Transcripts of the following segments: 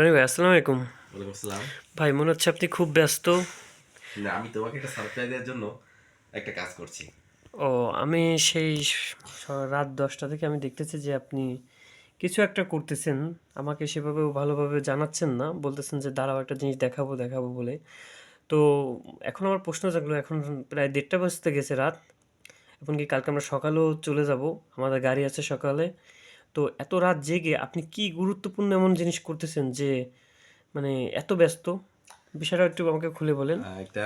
রনি ভাই আসসালামু আলাইকুম ওয়ালাইকুম আসসালাম। ভাই মনে হচ্ছে আপনি খুব ব্যস্ত। না আমি তোমাকে একটা সারপ্রাইজ দেওয়ার জন্য একটা কাজ করছি। ও আমি সেই রাত দশটা থেকে আমি দেখতেছি যে আপনি কিছু একটা করতেছেন। আমাকে সেভাবে ভালোভাবে জানাচ্ছেন না। বলতেছেন যে দাঁড়াও একটা জিনিস দেখাবো দেখাবো বলে। তো এখন আমার প্রশ্ন জাগলো এখন প্রায় দেড়টা বাজতে গেছে রাত। এখন কি কালকে আমরা সকালেও চলে যাব? আমাদের গাড়ি আছে সকালে। তো এত রাত জেগে আপনি কি গুরুত্বপূর্ণ এমন জিনিস করতেছেন যে মানে এত ব্যস্ত? বিষয়টা একটু আমাকে খুলে বলেন। একটা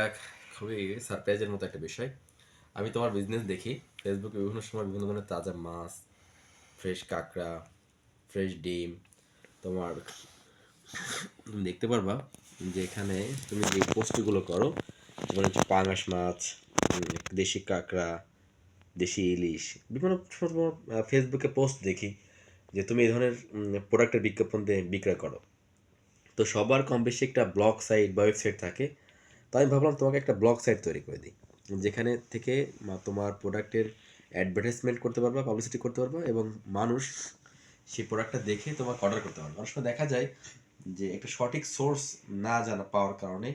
খুবই সারপ্রাইজের মতো একটা বিষয়। আমি তোমার বিজনেস দেখি। ফেসবুকে বিভিন্ন সময় বিভিন্ন ধরনের তাজা মাছ ফ্রেশ কাঁকড়া ফ্রেশ ডিম, তোমার তুমি দেখতে পারবা যে এখানে তুমি যে পোস্টগুলো করো, যেমন হচ্ছে পাঙাশ মাছ দেশি কাঁকড়া, দেশি ইলিশ, বিভিন্ন ফেসবুকে পোস্ট দেখি। যে তুমি এই ধরনের প্রোডাক্টের বিজ্ঞাপন দিয়ে বিক্রয় করো। তো সবার কম বেশি একটা ব্লগ সাইট বা ওয়েবসাইট থাকে। তো আমি ভাবলাম তোমাকে একটা ব্লগ সাইট তৈরি করে দিই, যেখানে থেকে তোমার প্রোডাক্টের অ্যাডভার্টাইজমেন্ট করতে পারবা পাবলিসিটি করতে পারবা এবং মানুষ সেই প্রোডাক্টটা দেখে তোমাকে অর্ডার করতে পারবে। অনেক দেখা যায় যে একটা সঠিক সোর্স না জানা পাওয়ার কারণে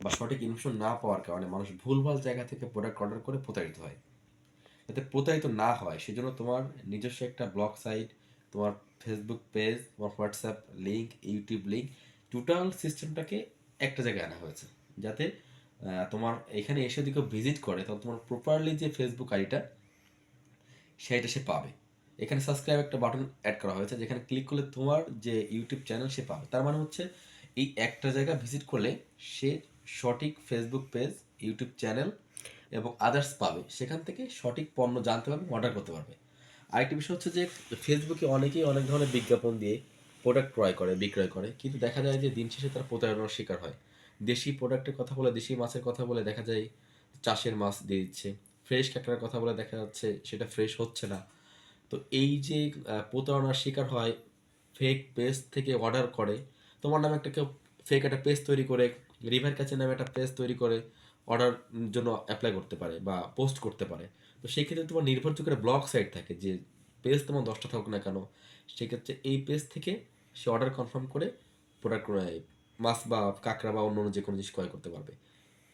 বা সঠিক ইনফরমেশন না পাওয়ার কারণে মানুষ ভুলভাল জায়গা থেকে প্রোডাক্ট অর্ডার করে প্রতারিত হয়। যাতে প্রতারিত না হয়, সেজন্য তোমার নিজস্ব একটা ব্লগ সাইট তোমার ফেসবুক পেজ তোমার WhatsApp link YouTube link total সিস্টেমটাকে একটা জায়গায় আনা হয়েছে। যাতে তোমার এখানে এসে যদি কেউ ভিজিট করে তখন তোমার প্রপারলি যে ফেসবুক আইডিটা, সেইটা সে পাবে। এখানে সাবস্ক্রাইব একটা বাটন অ্যাড করা হয়েছে, যেখানে ক্লিক করলে তোমার যে ইউটিউব চ্যানেল সে পাবে। তার মানে হচ্ছে, এই একটা জায়গা ভিজিট করলে সে সঠিক ফেসবুক পেজ ইউটিউব চ্যানেল এবং আদার্স পাবে। সেখান থেকে সঠিক পণ্য জানতে পারবে অর্ডার করতে পারবে। আরেকটি বিষয় হচ্ছে যে ফেসবুকে অনেকেই অনেক ধরনের বিজ্ঞাপন দিয়ে প্রোডাক্ট ক্রয় করে, বিক্রয় করে। কিন্তু দেখা যায় যে দিন শেষে তারা প্রতারণার শিকার হয়। দেশি প্রোডাক্টের কথা বলে, দেশি মাছের কথা বলে দেখা যায় চাষের মাছ দিয়ে দিচ্ছে। ফ্রেশ কাঁকড়ার কথা বলে দেখা যাচ্ছে সেটা ফ্রেশ হচ্ছে না। তো এই যে প্রতারণার শিকার হয় ফেক পেজ থেকে অর্ডার করে, তোমার নামে একটা কেউ ফেক একটা পেজ তৈরি করে রিভার কাছে নামে একটা পেজ তৈরি করে অর্ডার জন্য অ্যাপ্লাই করতে পারে বা পোস্ট করতে পারে। তো সেই ক্ষেত্রে তোমার নির্ভরযোগ্য একটা ব্লগ সাইট থাকে যে পেজ তোমার দশটা থাকুক না কেন সেক্ষেত্রে এই পেজ থেকে সে অর্ডার কনফার্ম করে প্রোডাক্ট মাছ বা কাঁকড়া বা অন্য অন্য যে কোনো জিনিস ক্রয় করতে পারবে।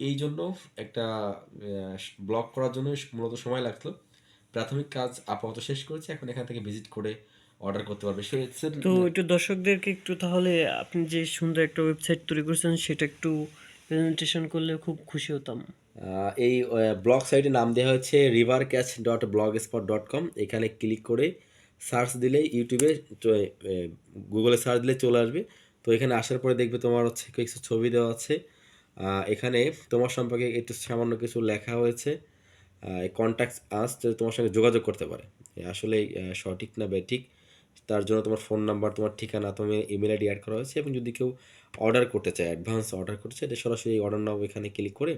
এই জন্য একটা ব্লগ করার জন্য মূলত সময় লাগতো। প্রাথমিক কাজ আপাতত শেষ করেছে, এখন এখান থেকে ভিজিট করে অর্ডার করতে পারবে। তো একটু দর্শকদেরকে একটু তাহলে আপনি যে সুন্দর একটা ওয়েবসাইট তৈরি করেছেন, সেটা একটু প্রেজেন্টেশন করলে খুব খুশি হতাম। এই ব্লগ সাইটের নাম দেওয়া হয়েছে river catch dot blog spot dot com এখানে ক্লিক করে সার্চ দিলে ইউটিউবে গুগলে সার্চ দিলে চলে আসবে। তো এখানে আসার পরে দেখবে তোমার হচ্ছে কিছু ছবি দেওয়া আছে। এখানে তোমার সম্পর্কে একটু সামান্য কিছু লেখা হয়েছে। কন্ট্যাক্ট আস তোমার সঙ্গে যোগাযোগ করতে পারে। আসলে সঠিক না ঠিক তার জন্য তোমার ফোন নাম্বার তোমার ঠিকানা তুমি ইমেল আইডি অ্যাড করা হয়েছে এবং যদি কেউ অর্ডার করতে চায় অ্যাডভান্স অর্ডার করতে চায় এটা সরাসরি অর্ডার নাও এখানে ক্লিক করে।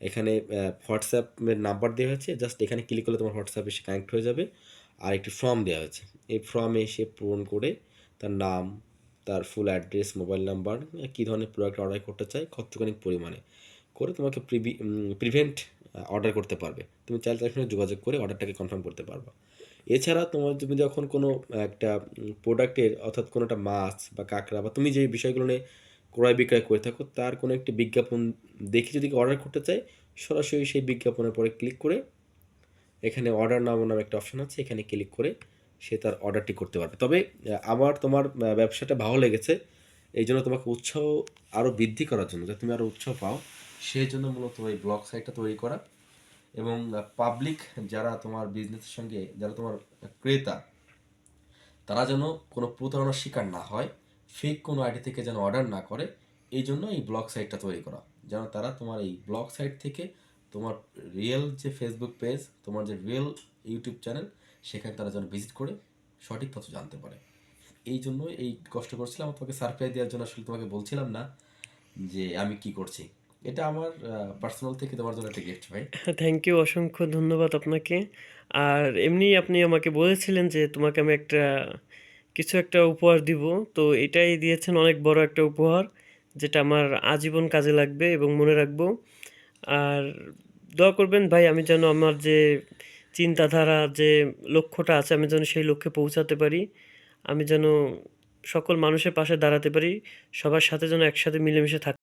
এখানে হোয়াটসঅ্যাপের নাম্বার দেওয়া হয়েছে জাস্ট এখানে ক্লিক করলে তোমার হোয়াটসঅ্যাপে সে কানেক্ট হয়ে যাবে। আর একটি ফর্ম দেওয়া হয়েছে। এই ফর্মে সে পূরণ করে তার নাম, তার ফুল অ্যাড্রেস মোবাইল নাম্বার কী ধরনের প্রোডাক্ট অর্ডার করতে চায়, কতখানি পরিমাণে করে তোমাকে প্রিভি প্রিভেন্ট অর্ডার করতে পারবে। তুমি চাইলে তার সঙ্গে যোগাযোগ করে অর্ডারটাকে কনফার্ম করতে পারবা। এছাড়া তোমার তুমি যখন কোনো, একটা প্রোডাক্টের অর্থাৎ কোনো একটা মাছ বা কাঁকড়া বা তুমি যে বিষয়গুলো নিয়ে ক্রয় বিক্রয় করে থাকো, তার কোনো একটি বিজ্ঞাপন দেখে যদি অর্ডার করতে চাই, সরাসরি সেই বিজ্ঞাপনের পরে ক্লিক করে এখানে অর্ডার নাম নামে একটা অপশন আছে, এখানে ক্লিক করে সে তার অর্ডারটি করতে পারবে। তবে আমার, তোমার ব্যবসাটা ভালো লেগেছে এই জন্য তোমাকে উৎসাহ আরও বৃদ্ধি করার জন্য যাতে তুমি আরও উৎসাহ পাও সেই জন্য মূলত এই ব্লগ সাইটটা তৈরি করা। এবং পাবলিক যারা তোমার বিজনেসের সঙ্গে, যারা তোমার ক্রেতা, তারা যেন কোনো প্রতারণার শিকার না হয় ফেক কোনো আইডি থেকে যেন অর্ডার না করে, এই জন্য এই ব্লগ সাইটটা তৈরি করা। যেন তারা তোমার এই ব্লগ সাইট থেকে তোমার রিয়েল যে ফেসবুক পেজ তোমার যে রিয়েল ইউটিউব চ্যানেল সেখানে তারা যেন ভিজিট করে, সঠিক তথ্য জানতে পারে। এই জন্য এই কষ্ট করছিলাম, তোমাকে সারপ্রাইজ দেওয়ার জন্য আসলে তোমাকে বলছিলাম না যে আমি কি করছি। এটা আমার পার্সোনাল থেকে তোমার জন্য একটা গিফট ভাই। থ্যাংক ইউ অসংখ্য ধন্যবাদ আপনাকে। আর এমনি আপনি আমাকে বলেছিলেন যে তোমাকে আমি একটা, কিছু একটা উপহার দিব। তো এটাই দিয়েছেন অনেক বড় একটা উপহার, যেটা আমার আজীবন কাজে লাগবে এবং মনে রাখব। আর দোয়া করবেন ভাই, আমি যেন আমার যে চিন্তাধারা, যে লক্ষ্যটা আছে, আমি যেন সেই লক্ষ্যে পৌঁছাতে পারি। আমি যেন সকল মানুষের পাশে দাঁড়াতে পারি, সবার সাথে যেন একসাথে মিলেমিশে থাক